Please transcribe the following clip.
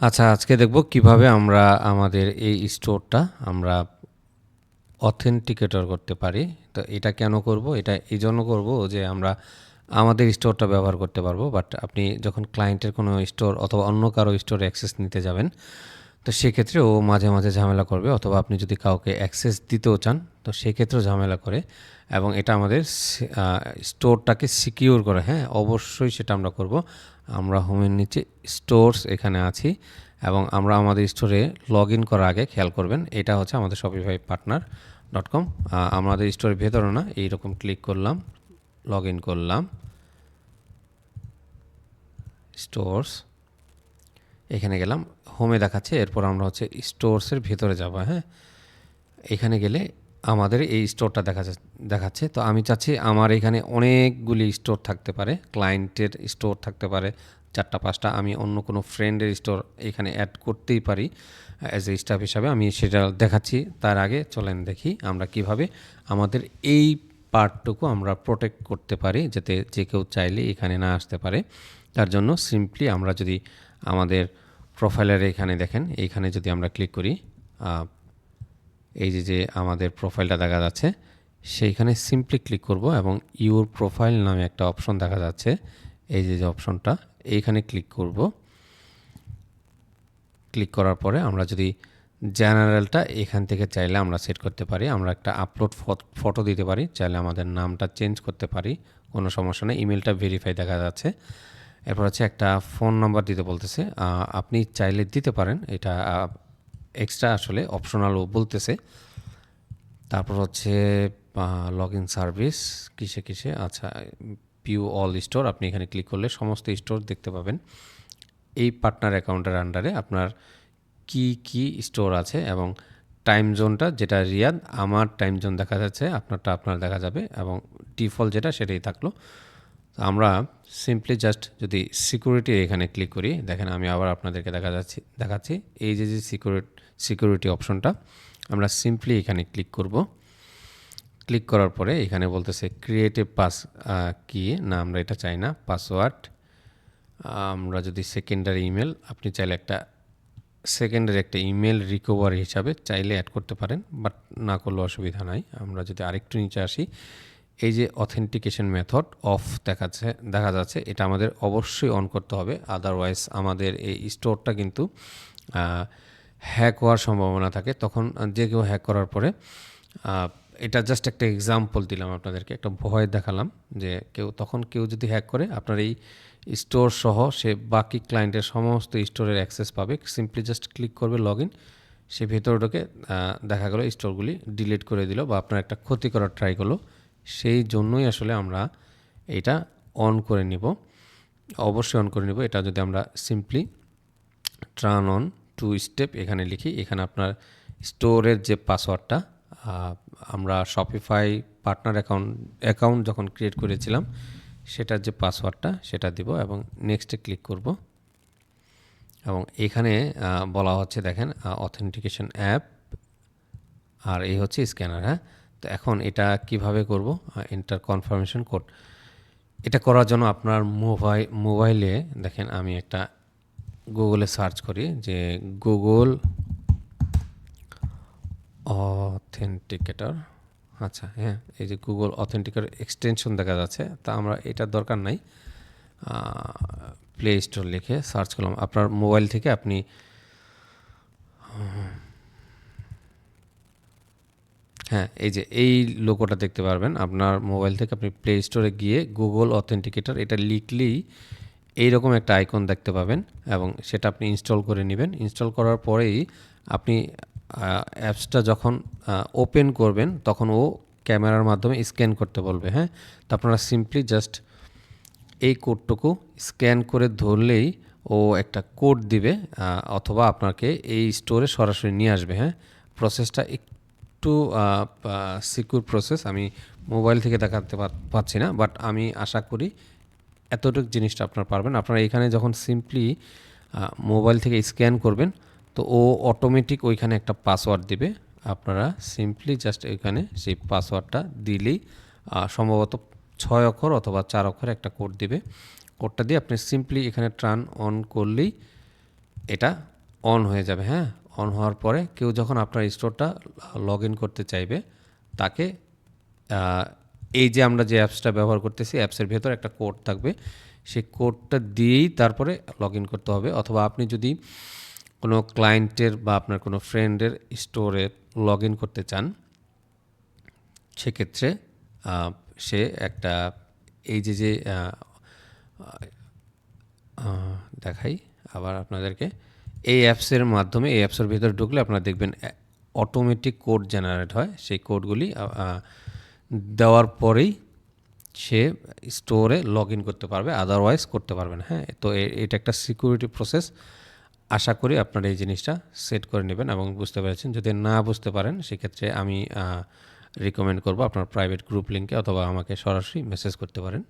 আচ্ছা আজকে দেখব কীভাবে আমরা আমাদের এই স্টোরটা আমরা অথেন্টিকেটর করতে পারি। তো এটা কেন করব? এটা এই জন্য করব যে আমরা আমাদের স্টোরটা ব্যবহার করতে পারব। বাট আপনি যখন ক্লায়েন্টের কোনো স্টোর অথবা অন্য কারও স্টোর অ্যাক্সেস নিতে যাবেন, তো সেক্ষেত্রে ও মাঝে মাঝে ঝামেলা করবে। অথবা আপনি যদি কাউকে অ্যাক্সেস দিতেও চান, তো সেক্ষেত্রেও ঝামেলা করে। এবং এটা আমাদের স্টোরটাকে সিকিউর করে। হ্যাঁ অবশ্যই সেটা আমরা করব। আমরা হোমের নিচে স্টোরস এখানে আছি এবং আমরা আমাদের স্টোরে লগ ইন করার আগে খেয়াল করবেন, এটা হচ্ছে আমাদের শপিফাই পার্টনার ডট কম আমাদের স্টোরের ভেতরে না এইরকম ক্লিক করলাম লগ ইন করলাম। স্টোরস, এখানে গেলাম, হোমে দেখাচ্ছে, এরপর আমরা হচ্ছে স্টোরসের ভেতরে যাব হ্যাঁ? এখানে গেলে আমাদের এই স্টোরটা দেখা দেখাচ্ছে। তো আমি চাচ্ছি আমার এখানে অনেকগুলি স্টোর থাকতে পারে, ক্লায়েন্টের স্টোর থাকতে পারে, চারটা, পাঁচটা। আমি অন্য কোনো ফ্রেন্ডের স্টোর এখানে অ্যাড করতেই পারি। অ্যাজ এ স্টাফ হিসাবে আমি সেটা দেখাচ্ছি। তার আগে চলেন দেখি আমরা কীভাবে আমাদের এই পার্টটুকু আমরা প্রোটেক্ট করতে পারি, যাতে যে কেউ চাইলে এখানে না আসতে পারে। তার জন্য সিম্পলি আমরা যদি আমাদের প্রোফাইলের এখানে দেখেন এইখানে যদি আমরা ক্লিক করি এই যে যে আমাদের প্রোফাইলটা দেখা যাচ্ছে, সেইখানে সিম্পলি ক্লিক করব এবং ইউর প্রোফাইল নামে একটা অপশন দেখা যাচ্ছে। এই যে যে অপশনটা এইখানে ক্লিক করব। ক্লিক করার পরে আমরা যদি জেনারেলটা এখান থেকে চাইলে আমরা সেট করতে পারি, আমরা একটা আপলোড ফটো দিতে পারি, চাইলে আমাদের নামটা চেঞ্জ করতে পারি, কোনো সমস্যা নেই। ইমেলটা ভেরিফাই দেখা যাচ্ছে। এরপর হচ্ছে একটা ফোন নাম্বার দিতে বলতেছে। আপনি চাইলে দিতে পারেন, এটা এক্সট্রা আসলে অপশনালও বলতেছে। তারপর হচ্ছে লগ ইন সার্ভিস কিসে কিসে? আচ্ছা পিউ অল স্টোর আপনি এখানে ক্লিক করলে সমস্ত স্টোর দেখতে পাবেন। এই পার্টনার অ্যাকাউন্টের আন্ডারে আপনার কি কি স্টোর আছে এবং টাইম জোনটা যেটা রিয়াদ, আমার টাইম জোন দেখা যাচ্ছে, আপনারটা আপনার দেখা যাবে এবং ডিফল্ট যেটা সেটাই থাকল। আমরা সিম্পলি জাস্ট যদি সিকিউরিটি এখানে ক্লিক করি, দেখেন আমি আবার আপনাদেরকে দেখা যাচ্ছি, দেখাচ্ছি। এই যে যে সিকিউরিটি সিকিউরিটি অপশনটা আমরা সিম্পলি এখানে ক্লিক করব। ক্লিক করার পরে এখানে বলতেছে ক্রিয়েটিভ পাস কি না, আমরা এটা চাই না পাসওয়ার্ড আমরা যদি সেকেন্ডারি ইমেল আপনি চাইলে একটা সেকেন্ডারি একটা ইমেল রিকভারি হিসাবে চাইলে অ্যাড করতে পারেন বাট না করলে অসুবিধা নাই। আমরা যদি আরেকটু নিচে আসি এই যে অথেন্টিকেশন মেথড অফ দেখাচ্ছে, দেখা যাচ্ছে, এটা আমাদের অবশ্যই অন করতে হবে। আদারওয়াইজ আমাদের এই স্টোরটা কিন্তু হ্যাক হওয়ার সম্ভাবনা থাকে। তখন যে কেউ হ্যাক করার পরে এটা জাস্ট একটা এক্সাম্পল দিলাম আপনাদেরকে, একটা ভয় দেখালাম যে কেউ, তখন কেউ যদি হ্যাক করে, আপনার এই স্টোর সহ সে বাকি ক্লায়েন্টের সমস্ত স্টোরের অ্যাক্সেস পাবে। সিম্পলি জাস্ট ক্লিক করবে লগ ইন সে ভেতরটাকে দেখা গেলো স্টোরগুলি ডিলিট করে দিল বা আপনার একটা ক্ষতি করার ট্রাই করল। সেই জন্যই আসলে আমরা এটা অন করে নিব। অবশ্যই অন করে নিব। এটা যদি আমরা simply turn on two step এখানে লিখি, এখানে আপনার স্টোরের যে পাসওয়ার্ডটা আমরা শপিফাই পার্টনার অ্যাকাউন্ট অ্যাকাউন্ট যখন ক্রিয়েট করেছিলাম, সেটার যে পাসওয়ার্ডটা, সেটা দিব এবং নেক্সটে ক্লিক করব। এবং এখানে বলা হচ্ছে দেখেন অথেন্টিকেশন অ্যাপ আর এই হচ্ছে স্ক্যানার হ্যাঁ? তো এখন এটা কীভাবে করব? ইন্টার কনফার্মেশন কোড এটা করার জন্য আপনার মোবাইল মোবাইলে দেখেন আমি একটা গুগলে সার্চ করি যে গুগল অথেন্টিকেটর। আচ্ছা হ্যাঁ এই যে গুগল অথেন্টিকেটর এক্সটেনশন দেখা যাচ্ছে, তা আমরা এটার দরকার নাই। প্লে স্টোর লিখে সার্চ করলাম। আপনার মোবাইল থেকে আপনি হ্যাঁ এই যে এই লোগোটা দেখতে পারবেন। আপনার মোবাইল থেকে আপনি প্লে স্টোরে গিয়ে গুগল অথেন্টিকেটর এটা লিখলেই এইরকম একটা আইকন দেখতে পাবেন এবং সেটা আপনি ইনস্টল করে নেবেন। ইনস্টল করার পরেই আপনি অ্যাপসটা যখন ওপেন করবেন তখন ও ক্যামেরার মাধ্যমে স্ক্যান করতে বলবে হ্যাঁ? তো আপনারা সিম্পলি জাস্ট এই কোডটুকু স্ক্যান করে ধরলেই ও একটা কোড দিবে অথবা আপনাকে এই স্টোরে সরাসরি নিয়ে আসবে হ্যাঁ? প্রসেসটা একটু সিকিউর প্রসেস আমি মোবাইল থেকে দেখাতে পার- পারছি না বাট আমি আশা করি এতটুকু জিনিসটা আপনারা পারবেন। আপনারা এখানে যখন সিম্পলি মোবাইল থেকে স্ক্যান করবেন, তো ও অটোমেটিক ওইখানে একটা পাসওয়ার্ড দিবে। আপনারা সিম্পলি জাস্ট এখানে সেই পাসওয়ার্ডটা দিলেই সম্ভবত ছয় অক্ষর অথবা চার অক্ষর একটা কোড দিবে। কোডটা দিয়ে আপনি সিম্পলি এখানে ট্রান অন করলেই এটা অন হয়ে যাবে হ্যাঁ? অন হওয়ার পরে কেউ যখন আপনার স্টোরটা লগ ইন করতে চাইবে, তাকে এই যে আমরা যে অ্যাপসটা ব্যবহার করতেছি অ্যাপসের ভেতর একটা কোড থাকবে। সেই কোডটা দিয়েই তারপরে লগ ইন করতে হবে। অথবা আপনি যদি কোনো ক্লায়েন্টের বা আপনার কোনো ফ্রেন্ডের স্টোরে লগ ইন করতে চান, সেক্ষেত্রে সে একটা, এই যে যে দেখাই আবার আপনাদেরকে। এই অ্যাপসের মাধ্যমে, এই অ্যাপসের ভিতরে ঢুকলে আপনারা দেখবেন অটোমেটিক কোড জেনারেট হয়। সেই কোডগুলি দেওয়ার পরেই সে স্টোরে লগ ইন করতে পারবে আদারওয়াইজ করতে পারবে না। হ্যাঁ তো এটা একটা সিকিউরিটি প্রসেস আশা করি আপনারা এই জিনিসটা সেট করে নেবেন এবং বুঝতে পেরেছেন। যদি না বুঝতে পারেন, সেক্ষেত্রে আমি রিকমেন্ড করব আপনার প্রাইভেট গ্রুপ লিঙ্কে অথবা আমাকে সরাসরি মেসেজ করতে পারেন।